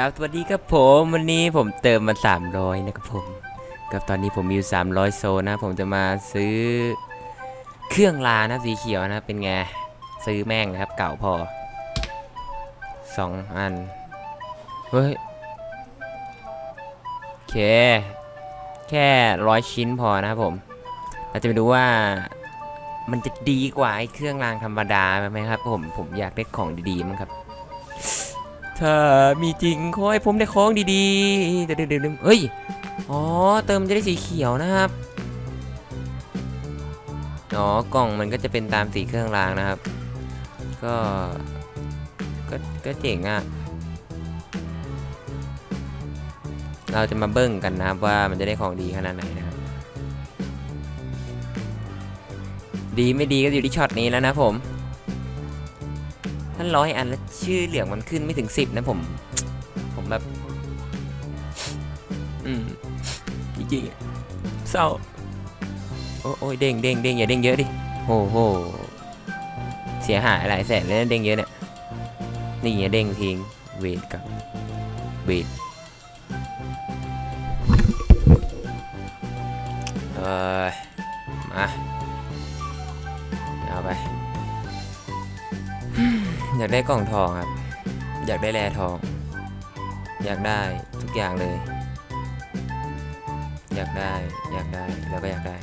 ครับสวัสดีครับผมวันนี้ผมเติมมา 300 นะครับผมกับตอนนี้ผมมีอยู่300 โซนะ ผมจะมาซื้อเครื่องลานะสีเขียวนะเป็นไงซื้อแม่งนะครับ เก่าพอ 2 อัน เฮ้ยโอเค แค่ร้อยชิ้นพอนะครับผม เราจะไปดูว่ามันจะดีกว่าไอ้เครื่องรางธรรมดาไหมครับผมผมอยากได้ของดีๆมั้งครับ ถ้ามีจริงขอให้ผมได้ของดีๆเดี๋ยวเดี๋ยวเฮ้ย อ๋อ เติมจะได้สีเขียวนะครับ อ๋อ กล่องมันก็จะเป็นตามสีเครื่องรางนะครับ ก็ ก็ ก็เจ๋งอะ เราจะมาเบิ้งกันนะครับว่ามันจะได้ของดีขนาดไหนนะครับ ดีไม่ดีก็อยู่ที่ช็อตนี้แล้วนะผม ท่านร้อยอันแล้วชื่อเหลืองมันขึ้นไม่ถึงสิบนะผม ผมแบบ อืมจริงๆเศร้า โอ้ยเด้งเด้งเด้งอย่าเด้งเยอะดิโหโห เสียหายหลายแสนเลยเด้งเยอะเนี่ย นี่อย่าเด้งทิ้ง เวทกับ เวทเอ่อากได้กล่องทองครับ อยากได้แร่ทอง อยากได้ทุกอย่างเลย อยากได้อยากได้เราก็อยากได้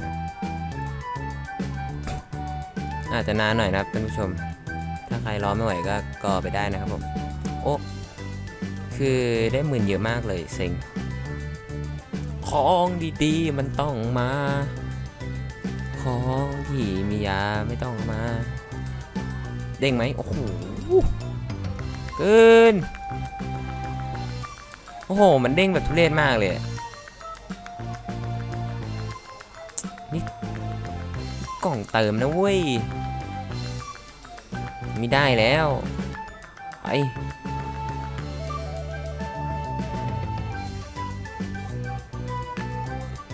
อาจจะนานหน่อยนะครับท่านผู้ชม ถ้าใครรอไม่ไหวก็ก่อไปได้นะครับผมโอ้คือได้หมื่นเยอะมากเลยสิงของดีๆมันต้องมา ของที่มียาไม่ต้องมา เด้งไหมโอ้โห เกิน โอ้โห มันเด้งแบบทุเรศมากเลย นี่กล่องเติมนะเว้ยม่ได้แล้วไป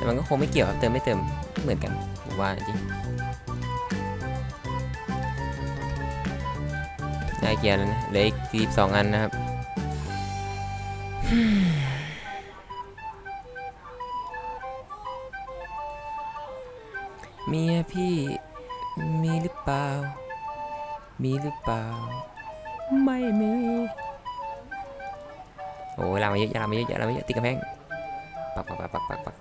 มันก็คงไม่เกี่ยวครับเติมไม่เติมเหมือนกันผมว่าจริง น่าเกียดแล้วนะเหลืออีกสี่สองอันนะครับเมียพี่มีหรือเปล่า มีหรือเปล่า ไม่มี โอ้ยลามาเยอะลามาเยอะลามาเยอะติดกระแพงปักปักปักปักปัก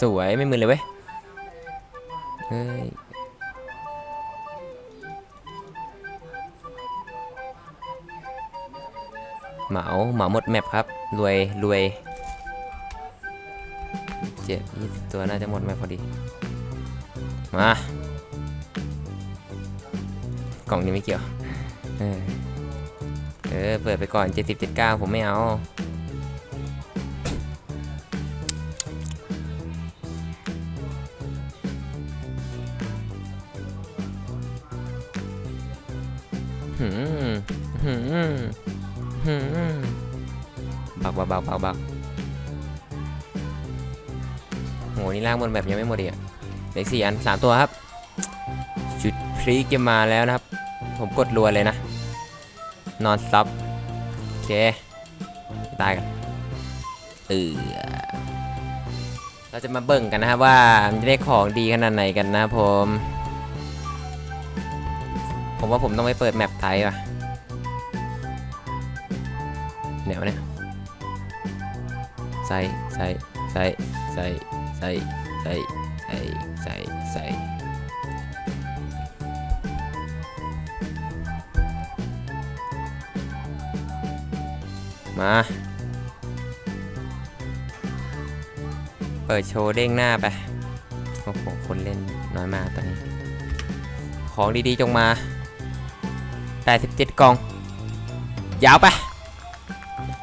สวยไม่มือเลยเว้ยเฮ้ย เหมาเหมาหมดแมปครับรวยรวยเจ็ดยี่สิบตัวน่าจะหมดแมปพอดี มากล่องนี้ไม่เกี่ยว เออเออเปิดไปก่อนเจ็ดสิบเจ็ดเก้าผมไม่เอาหืมหืม บักบักบักบักบักโหนี่ล่างบนแบบยังไม่หมดอีกเหลือสี่อันสามตัวครับ จุดพรีจะมาแล้วนะครับ ผมกดรัวเลยนะ นอนซับโอเคตายกันเออเราจะมาเบิ่งกันนะครับว่ามันจะได้ของดีขนาดไหนกันนะผม ผมว่าผมต้องไปเปิดแมปไทยว่ะ แนวเนี่ยใส่ใส่ใส่ใส่ใส่ใส่ใส่ใส่ใส่มาเปิดโชว์เด้งหน้าไป โอ้โห คนเล่นน้อยมากตอนนี้ ของดีๆ จงมา 87 กล่อง ยาวไป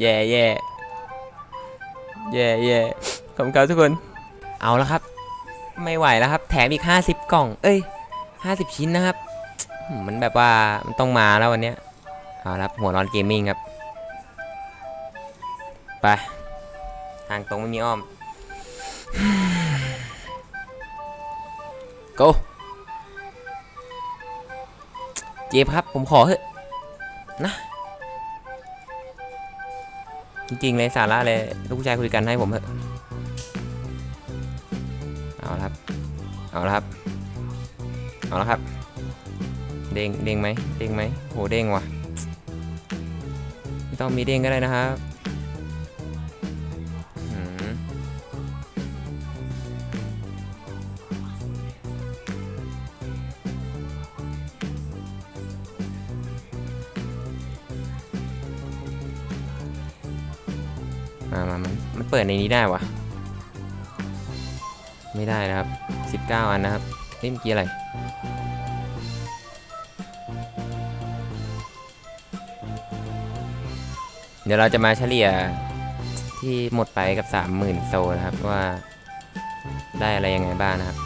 แย่แย่แย่แย่ขอบคุณครับทุกคน เอาแล้วครับ ไม่ไหวแล้วครับ แถมอีก 50 กล่อง เอ้ย 50 ชิ้นนะครับ มันแบบว่ามันต้องมาแล้ววันเนี้ยเอาละครับหัวร้อนเกมมิ่งครับ ไป ทางตรงไม่มีอ้อม go เจฟครับ ผมขอเถอะนะ จริงๆเลยสาระเลยลูกผู้ชายคุยกันให้ผมเถอะเอาละครับ เอาละครับ เอาละครับ เด้งเด้งไหมเด้งไหมโหเด้งว่ะไม่ต้องมีเด้งก็ได้นะครับ มามามันมันเปิดในนี้ได้วะไม่ได้นะครับ 19 อันนะครับนี่เมื่อกี้อะไร เดี๋ยวเราจะมาเฉลี่ยที่หมดไปกับ 30,000 โซนะครับว่าได้อะไรยังไงบ้างนะครับ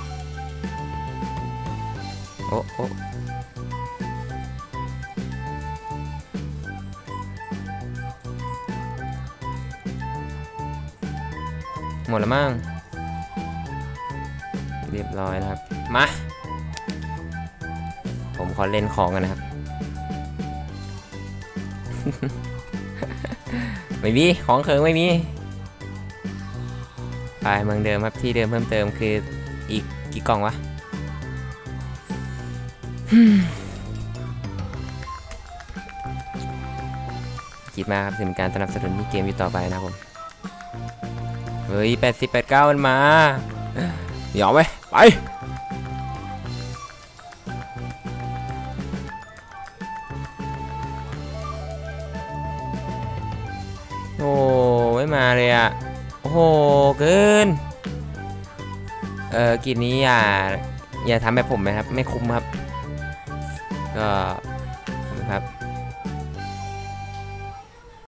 โอ้โอ้ หมดแล้วมั้งเรียบร้อยนะครับ มา ผมขอเล่นของกันนะครับ ไม่มี ของเคิงไม่มี ไปเมืองเดิมครับที่เดิมเพิ่มเติมคืออีกกี่กล่องวะคิดมากครับถึงการสนับสนุนที่เกมอยู่ต่อไปนะครับผม ฮ้ยแปดสิบแปดเก้ามันมาหยอมไหมไปโอ้ไม่มาเลยอะ โอ้โหเกิน เออกินนี้อย่า อย่าทำแบบผมนะครับ ไม่คุ้มครับ ก็